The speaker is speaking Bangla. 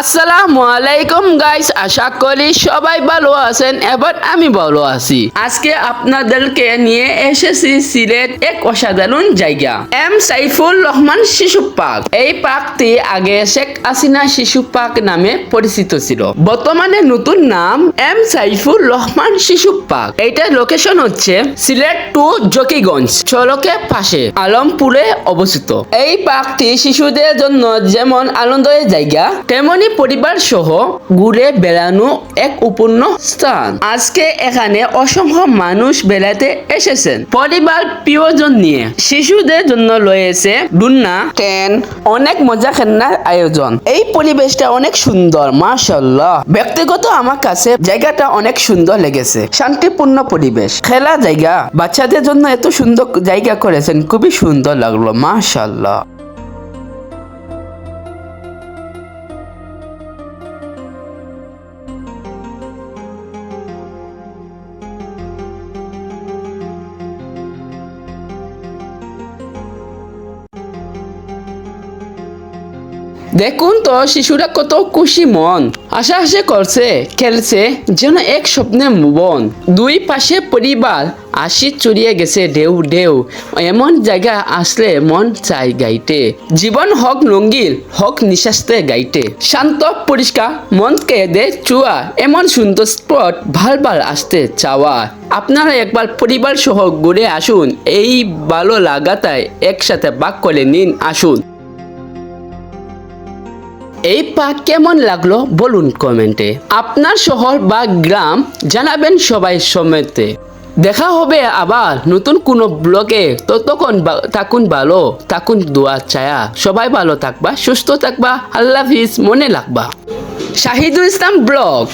আসসালামু আলাইকুম গাইস আশা করি সবাই ভালো আছেন, এবার আমি ভালো আছি। আজকে আপনাদেরকে নিয়ে এসেছি সিলেট এক অসাধারণ জায়গা, এম সাইফুল রহমান শিশু পার্ক। এই পার্কটি আগে শেখ হাসিনা শিশু পার্ক নামে পরিচিত ছিল। বর্তমানে নতুন নাম এম সাইফুল রহমান শিশু পার্ক। এইটার লোকেশন হচ্ছে সিলেট টু জকিগঞ্জ সড়কের পাশে, আলমপুরে অবস্থিত। এই পার্কটি শিশুদের জন্য যেমন আনন্দের জায়গা, তেমনি পরিবার সহ ঘুরে বেড়ানো এক উপূর্ণ স্থান। আজকে এখানে অসংখ্য মানুষ বেড়াতে এসেছেন। পরিবার, প্রিয়জন নিয়ে শিশুদের জন্য রয়েছে ডুন্না ট্রেন অনেক মজা খেলনার আয়োজন। এই পরিবেশটা অনেক সুন্দর মাশাল্লাহ ব্যক্তিগত আমার কাছে জায়গাটা অনেক সুন্দর লেগেছে। শান্তিপূর্ণ পরিবেশ। খেলা জায়গা। বাচ্চাদের জন্য এত সুন্দর জায়গা করেছেন, খুবই সুন্দর লাগল মাশাল্লাহ দেখুন তো, শিশুরা কত খুশি মন। আশাহাসি করছে, খেলছে, যেন এক স্বপ্নে বন দুই পাশে পরিবার আসি চড়িয়ে গেছে ঢেউ ঢেউ। এমন জায়গা আসলে মন চাই গাইতে। জীবন হক রঙ্গিল হক নিঃশ্বাসতে গাইতে। শান্ত, পরিষ্কার মনকে দে চুয়া। এমন সুন্দর স্পট ভালবার আসতে চাওয়া। আপনারা একবার পরিবার সহ ঘুরে আসুন। এই ভালো লাগাটায় একসাথে বাক করে নিন, আসুন। এই পার্ক কেমন লাগল বলুন কমেন্টে। আপনার শহর বা গ্রাম জানাবেন সবাই সমেতে। দেখা হবে আবার নতুন কোনো ব্লগে। ততক্ষণ থাকুন ভালো, থাকুন দোয়া ছায়া। সবাই ভালো থাকবা, সুস্থ থাকবা। আল্লাহ হাফিজ, মনে লাগবা শাহিদুল ইসলাম ব্লগ।